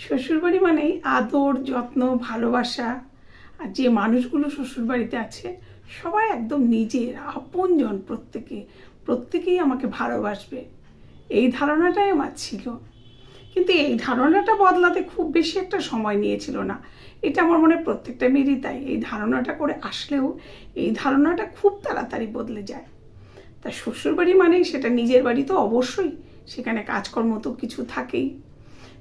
শ্বশুরবাড়ি মানেই আদর, যত্ন, ভালোবাসা। আর যে মানুষগুলো শ্বশুরবাড়িতে আছে, সবাই একদম নিজের, আপনজন প্রত্যেকে। প্রত্যেকেই আমাকে ভালোবাসবে। এই ধারণাটাই আমার ছিল। কিন্তু এই ধারণাটা বদলাতে খুব বেশি একটা সময় নিয়েছিল না। এটা আমার মনে প্রত্যেকটা মেয়েরই তাই। এই ধারণাটা করে আসলেও এই ধারণাটা খুব তাড়াতাড়ি বদলে যায়। তা শ্বশুরবাড়ি মানেই সেটা নিজের বাড়ি তো অবশ্যই। সেখানে কাজকর্ম তো কিছু থাকেই।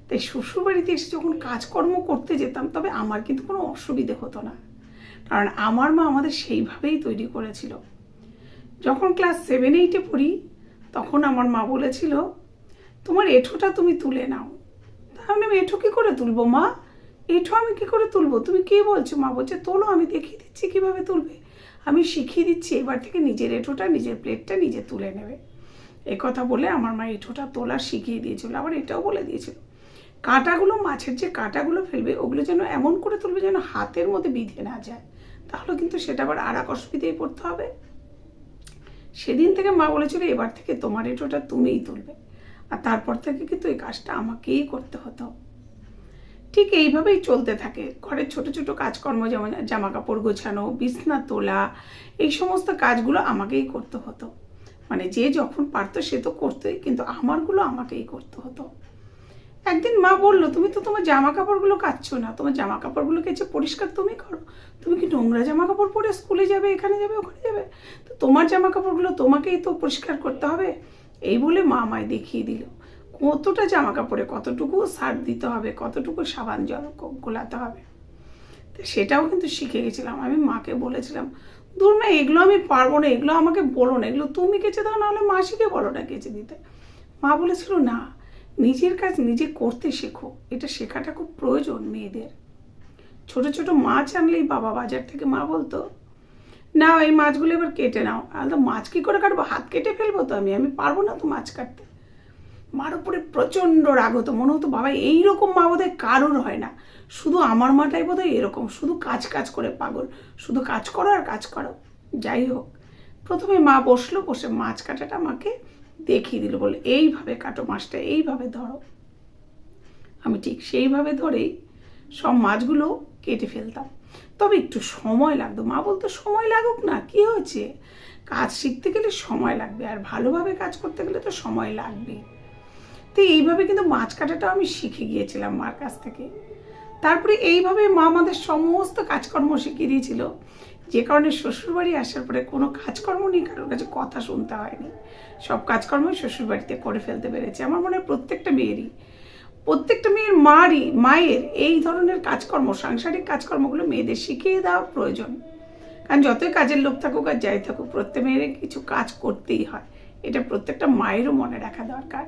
তাই শ্বশুরবাড়িতে এসে যখন কাজকর্ম করতে যেতাম, তবে আমার কিন্তু কোনো অসুবিধে হতো না। কারণ আমার মা আমাদের সেইভাবেই তৈরি করেছিল। যখন ক্লাস সেভেন এইটে পড়ি, তখন আমার মা বলেছিল, তোমার এঁঠোটা তুমি তুলে নাও। তাহলে আমি এঁঠো কী করে তুলবো মা? এঁঠো আমি কী করে তুলবো? তুমি কে বলছো? মা বলছে, তোলো, আমি দেখিয়ে দিচ্ছি কীভাবে তুলবে। আমি শিখিয়ে দিচ্ছি, এবার থেকে নিজের এঁঠোটা, নিজের প্লেটটা নিজে তুলে নেবে। কথা বলে আমার মা এঁঠোটা তোলা শিখিয়ে দিয়েছিল। আবার এটাও বলে দিয়েছিল কাঁটাগুলো, মাছের যে কাঁটাগুলো ফেলবে, ওগুলো যেন এমন করে তুলবে যেন হাতের মধ্যে বিঁধে না যায়। তাহলে কিন্তু সেটা আবার আর এক অসুবিধায় পড়তে হবে। সেদিন থেকে মা বলেছিল, এবার থেকে তোমার এঁটোটা তুমিই তুলবে। আর তারপর থেকে কিন্তু এই কাজটা আমাকেই করতে হতো। ঠিক এইভাবেই চলতে থাকে। ঘরের ছোট ছোট কাজকর্ম যেমন জামা কাপড় গোছানো, বিছনা তোলা, এই সমস্ত কাজগুলো আমাকেই করতে হতো। মানে যে যখন পারতো সে তো করতোই, কিন্তু আমারগুলো আমাকেই করতে হতো। একদিন মা বলল, তুমি তো তোমার জামা কাপড়গুলো কাচ্ছো না। তোমার জামা কাপড়গুলো কেচে পরিষ্কার তুমি করো। তুমি কি নোংরা জামা কাপড় পরে স্কুলে যাবে, এখানে যাবে, ওখানে যাবে? তো তোমার জামা কাপড়গুলো তোমাকেই তো পরিষ্কার করতে হবে। এই বলে মা আমায় দেখিয়ে দিল। কতটা জামা কাপড়ে কতটুকু সার দিতে হবে, কতটুকু সাবান জল গোলাতে হবে। তো সেটাও কিন্তু শিখে গেছিলাম। আমি মাকে বলেছিলাম, দূর মা, এগুলো আমি পারব না, এগুলো আমাকে বলো না। এগুলো তুমি কেচে দাও, নাহলে মাসিকে বলো না কেচে দিতে। মা বলেছিল, না নিজের কাজ নিজে করতে শেখো। এটা শেখাটা খুব প্রয়োজন মেয়েদের। ছোট ছোট মাছ আনলেই বাবা বাজার থেকে মা বলতো না এই মাছগুলো এবার কেটে নাও। তো মাছ কী করে কাটবো? হাত কেটে ফেলব তো আমি? আমি পারব না তো মাছ কাটতে। মার উপরে প্রচণ্ড রাগ হতো। মনে হতো, বাবা, এইরকম মা বোধহয় কারোর হয় না। শুধু আমার মাটাই বোধহয় এরকম। শুধু কাজ কাজ করে পাগল। শুধু কাজ করো আর কাজ করো। যাই হোক, প্রথমে মা বসল, বসে মাছ কাটাটা আমাকে দেখিয়ে দিল বলে এইভাবে কাটো মাছটা, এইভাবে ধরো। আমি ঠিক সেইভাবে ধরেই সব মাছগুলো কেটে ফেলতাম। তবে একটু সময় লাগতো। মা বলতো, সময় লাগুক না, কি হয়েছে? কাজ শিখতে গেলে সময় লাগবে, আর ভালোভাবে কাজ করতে গেলে তো সময় লাগবে। তো এইভাবে কিন্তু মাছ কাটাটাও আমি শিখে গিয়েছিলাম মার কাছ থেকে। তারপরে এইভাবে মা আমাদের সমস্ত কাজকর্ম শিখিয়ে দিয়েছিল। যে কারণে শ্বশুরবাড়ি আসার পরে কোনো কাজকর্ম নিয়ে কারোর কাছে কথা শুনতে হয়নি। সব কাজকর্মই শ্বশুরবাড়িতে করে ফেলতে পেরেছে। আমার মনে হয় প্রত্যেকটা মেয়েরই। প্রত্যেকটা মেয়ের মারই, মায়ের এই ধরনের কাজকর্ম, সাংসারিক কাজকর্মগুলো মেয়েদের শিখিয়ে দেওয়া প্রয়োজন। কারণ যতই কাজের লোক থাকুক আর যাই থাকুক, প্রত্যেক মেয়ের কিছু কাজ করতেই হয়। এটা প্রত্যেকটা মায়েরও মনে রাখা দরকার।